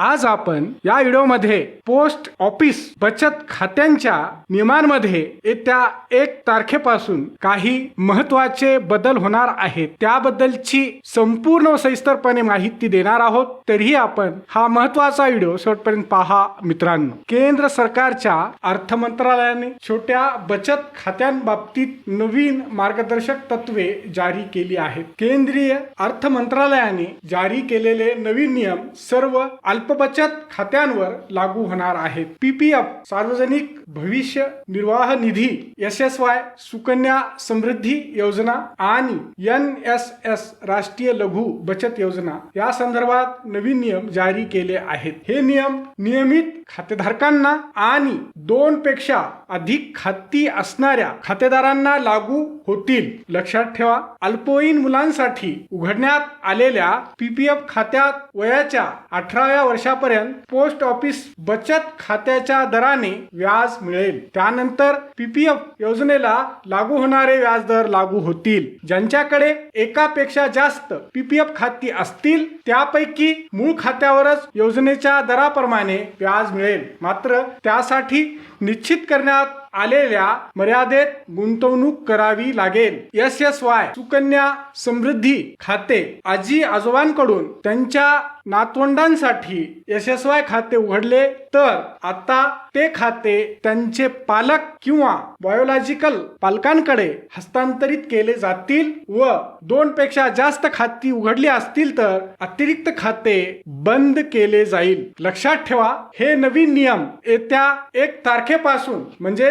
आज आपण या व्हिडिओमध्ये पोस्ट ऑफिस बचत खात्यांच्या नियमांमध्ये येत्या एक तारखेपासून काही महत्त्वाचे बदल होणार आहेत. त्याबद्दलची संपूर्ण सविस्तरपणे माहिती देणार आहोत. तरीही आपण हा महत्त्वाचा व्हिडिओ शेवटपर्यंत पहा मित्रांनो. केंद्र सरकारच्या अर्थ मंत्रालयाने छोट्या बचत खात्यांबाबतीत नवीन मार्गदर्शक तत्वे जारी केली आहेत. केंद्रीय अर्थ मंत्रालयाने जारी केलेले नवीन नियम सर्व अल्प अल्पबचत खात्यांवर लागू होणार आहेत पीपीएफ सार्वजनिक भविष्य निर्वाह निधी S S Y Sukanya Samriddhi Yojana आणि एन एस एस राष्ट्रीय लघु बचत योजना या संदर्भात नवीन नियम जारी केले आहेत. हे नियम नियमित खातेधारकांना आणि दोन पेक्षा अधिक खाती असणाऱ्या खातेदारांना लागू होतील. लक्षात ठेवा अल्पवयीन मुलांसाठी उघडण्यात आलेल्या पीपीएफ खात्यात वयाच्या अठराव्या वर्षापर्यंत पोस्ट ऑफिस बचत खात्याच्या दराने व्याज मिळेल. त्यानंतर पीपीएफ योजनेला लागू होणारे व्याजदर लागू होतील. ज्यांच्याकडे एकापेक्षा जास्त पीपीएफ खाती असतील त्यापैकी मूळ खात्यावरच योजनेच्या दराप्रमाणे व्याज मिळेल. मात्र त्यासाठी निश्चित करण्यात आलेल्या मर्यादेत गुंतवणूक करावी लागेल. S S Y Sukanya Samriddhi खाते. आजी आजोबांकडून त्यांच्या नातवंडांसाठी एस एस वाय खाते उघडले तर आता ते खाते त्यांचे पालक किंवा बायोलॉजिकल पालकांकडे हस्तांतरित केले जातील व दोन पेक्षा जास्त खाती उघडली असतील तर अतिरिक्त खाते बंद केले जाईल. लक्षात ठेवा हे नवीन नियम येत्या एक तारखेपासून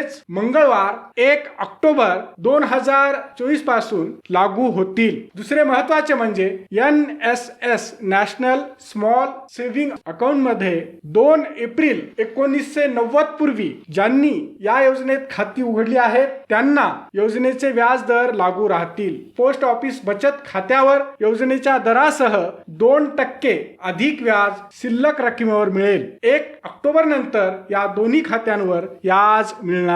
म्हणजेच मंगळवार एक ऑक्टोबर दोन हजार चोवीसपासून लागू होतील. दुसरे महत्त्वाचे म्हणजे N S S national small saving अकाउंटमध्ये दोन एप्रिल एकोणीसशे नव्वद पूर्वी ज्यांनी या योजनेत खाती उघडली आहेत त्यांना योजनेचे व्याज दर लागू राहतील. पोस्ट ऑफिस बचत खात्यावर योजनेच्या दरासह दोन टक्के अधिक व्याज शिल्लक रकमेवर मिळेल. एक ऑक्टोबर नंतर या दोन्ही खात्यांवर व्याज मिळणार